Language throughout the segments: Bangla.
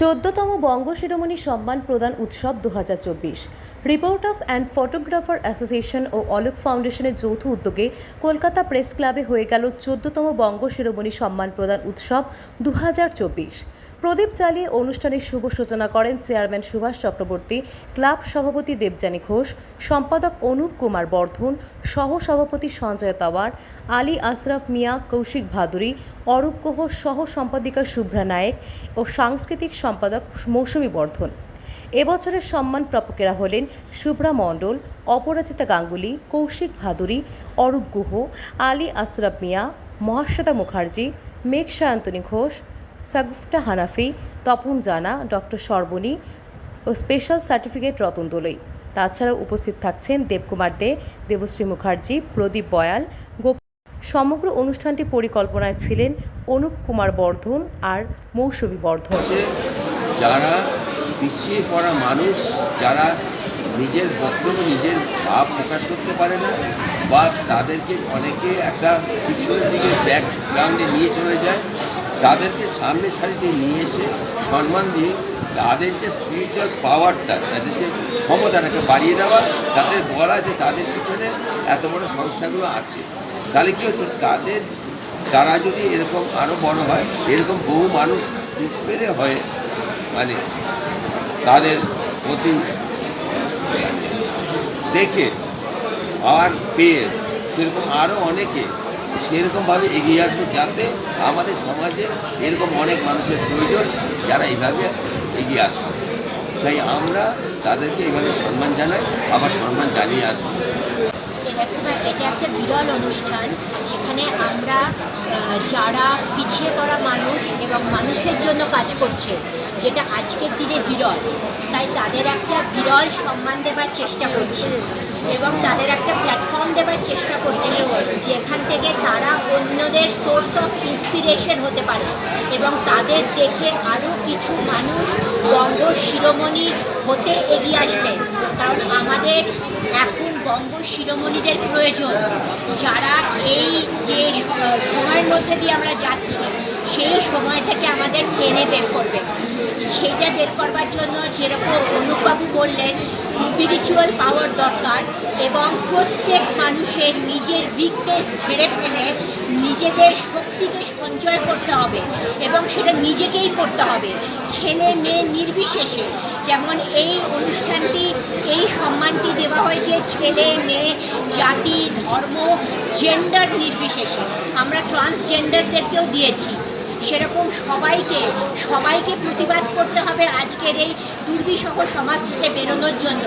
চোদ্দতম বঙ্গ শিরোমণি সম্মান প্রদান উৎসব দু হাজার চব্বিশ। রিপোর্টার্স অ্যান্ড ফটোগ্রাফার অ্যাসোসিয়েশন ও অলোক ফাউন্ডেশনের যৌথ উদ্যোগে কলকাতা প্রেস ক্লাবে হয়ে গেল চোদ্দতম বঙ্গ শিরোমণি সম্মান প্রদান উৎসব দু হাজার চব্বিশ। প্রদীপ জ্বালিয়ে অনুষ্ঠানের শুভ সূচনা করেন চেয়ারম্যান সুভাষ চক্রবর্তী, ক্লাব সভাপতি দেবযানী ঘোষ, সম্পাদক অনুপ কুমার বর্ধন সহ সভাপতি সঞ্জয় তাওয়ার, আলী আশরাফ মিয়া, কৌশিক ভাদুরী, অরূপ গুহ সহ সম্পাদিকা শুভ্রা নায়েক ও সাংস্কৃতিক সম্পাদক মৌসুমী বর্ধন। এবছরের সম্মান প্রাপকেরা হলেন শুভ্রা মণ্ডল, অপরাজিতা গাঙ্গুলি, কৌশিক ভাদুরী, অরূপ গুহ, আলী আশরাফ মিয়া, মহাশ্বেতা মুখার্জি মেঘ সায়ন্তনী ঘোষ, সাগুফটা হানাফি, তপন জানা, ডক্টর সর্বণী ও স্পেশাল সার্টিফিকেট রতন দোলই। তাছাড়াও উপস্থিত থাকছেন দেবকুমার দে, দেবশ্রী মুখার্জি, প্রদীপ বয়াল, গোপ সমগ্র অনুষ্ঠানটি পরিকল্পনায় ছিলেন অনুপ কুমার বর্ধন আর মৌসুমী বর্ধন। যারা পিছিয়ে পড়া মানুষ যারা নিজের বক্তব্য, নিজের ভাব প্রকাশ করতে পারে না বা তাদেরকে অনেকে একটা পিছনের দিকে ব্যাকগ্রাউন্ডে নিয়ে চলে যায়, তাদেরকে সামনের সারিতে নিয়ে এসে সম্মান দিয়ে তাদের যে স্পিরিচুয়াল পাওয়ারটা তাদের যে ক্ষমতাটাকে বাড়িয়ে দেওয়া, তাদের বলা যে তাদের পিছনে এত বড় সংস্থাগুলো আছে। তাহলে কী হচ্ছে? তাদের, তারা যদি এরকম আরও বড় হয়, এরকম বহু মানুষ ইন্সপায়ার হয়ে মানে তাদের প্রতি দেখে আর পেয়ে সেরকম আরও অনেকে সেরকমভাবে এগিয়ে আসবে যাতে আমাদের সমাজে এরকম অনেক মানুষের প্রয়োজন যারা এইভাবে এগিয়ে আসবে। তাই আমরা তাদেরকে এইভাবে সম্মান জানাই, আবার সম্মান জানিয়ে আসব। এটা একটা বিরল অনুষ্ঠান যেখানে আমরা যারা পিছিয়ে পড়া মানুষ এবং মানুষের জন্য কাজ করছে যেটা আজকের দিনে বিরল। তাই তাদের একটা বিরল সম্মান দেবার চেষ্টা করছি। এবং তাদের একটা প্ল্যাটফর্ম দেবার চেষ্টা করছি যেখান থেকে তারা অন্যদের সোর্স অফ ইন্সপিরেশন হতে পারে এবং তাদের দেখে আরও কিছু মানুষ বঙ্গ শিরোমণি হতে এগিয়ে আসবেন কারণ আমাদের এখন বঙ্গ শিরোমণিদের প্রয়োজন। যারা এই যে সময়ের মধ্যে দিয়ে আমরা যাচ্ছি, সেই সময় থেকে আমাদের টেনে বের করবে। সেটা বের করবার জন্য যেরকম অনুপবাবু বললেন স্পিরিচুয়াল পাওয়ার দরকার এবং প্রত্যেক মানুষের নিজের উইকনেস ছেড়ে ফেলে নিজেদের শক্তিকে সঞ্চয় করতে হবে এবং সেটা নিজেকেই করতে হবে। ছেলে মেয়ে নির্বিশেষে যেমন এই অনুষ্ঠানটি, এই সম্মানটি দেওয়া হয়েছে ছেলে, মেয়ে, জাতি, ধর্ম জেন্ডার নির্বিশেষে। আমরা ট্রান্সজেন্ডারদেরকেও দিয়েছি। সেরকম সবাইকে সবাইকে প্রতিবাদ করতে হবে আজকের এই দুর্বিষহ সমাজ থেকে বেরোনোর জন্য।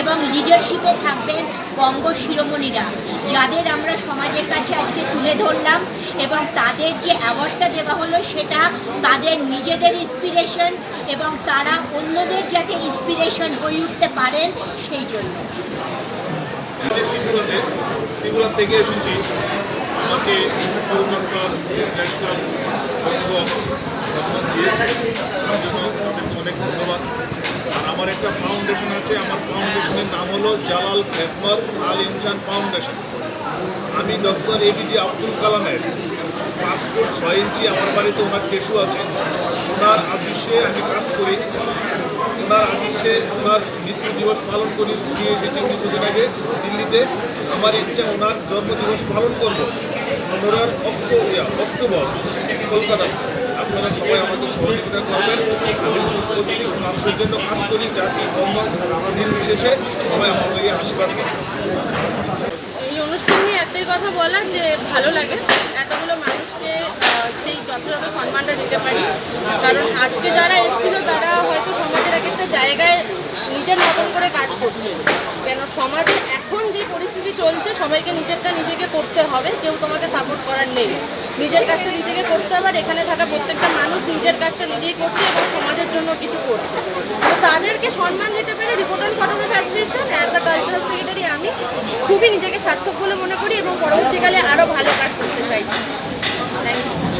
এবং লিডারশিপে থাকবেন বঙ্গ শিরোমণিরা, যাদের আমরা সমাজের কাছে আজকে তুলে ধরলাম এবং তাদের যে অ্যাওয়ার্ডটা দেওয়া হলো সেটা তাদের নিজেদের ইন্সপিরেশন এবং তারা অন্যদের যাতে ইন্সপিরেশন হয়ে উঠতে পারেন সেই জন্য। ত্রিপুরা থেকে এসেছি আমাকে কলকাতার যে প্রেস সম্মান দিয়েছে, তার জন্য তাদেরকে অনেক ধন্যবাদ। আর আমার একটা ফাউন্ডেশন আছে, আমার ফাউন্ডেশনের নাম হলো জালাল খেদমত আল ইনসান ফাউন্ডেশন আমি ডক্টর এপিজে আব্দুল কালামের পাসপোর্ট ছয় ইঞ্চি, আমার বাড়িতে ওনার কেশু আছে। ওনার আদৃশ্যে আমি কাজ করি। ওনার আদর্শে ওনার মৃত্যু দিবস পালন করি নিয়ে এসেছি কিছুদিন আগে দিল্লিতে। আমার ইচ্ছা ওনার জন্মদিবস পালন করব। পনেরোর অক্টোবর কলকাতাতে আপনারা সবাই আমাকে সহযোগিতা করবেন। আমি প্রত্যেক মানুষের জন্য কাজ করি, জাতি, ধর্ম, নির্বিশেষে সবাই লাগে আশীর্বাদ করি এই অনুষ্ঠান নিয়ে একটাই কথা বলার যে ভালো লাগে। এতগুলো মানুষকে সেই যথাযথ সম্মানটা দিতে পারি। কারণ আজকে যারা এসেছিল, তারা হয়তো সমাজের এক একটা জায়গায় নিজের মতন করে কাজ করছে কেন সমাজে এখন যে পরিস্থিতি চলছে, সবাইকে নিজেরটা নিজেকে করতে হবে। কেউ তোমাকে সাপোর্ট করার নেই। নিজের কাজটা নিজেকে করতে হবে আর এখানে থাকা প্রত্যেকটা মানুষ নিজের কাজটা নিজেই করছে এবং সমাজের জন্য কিছু করছে। তো তাদেরকে সম্মান দিতে পেরে reporter photography association as a cultural secretary আমি খুবই নিজেকে সার্থক বলে মনে করি এবং পরবর্তীকালে আরও ভালো কাজ করতে চাইছি। Thank you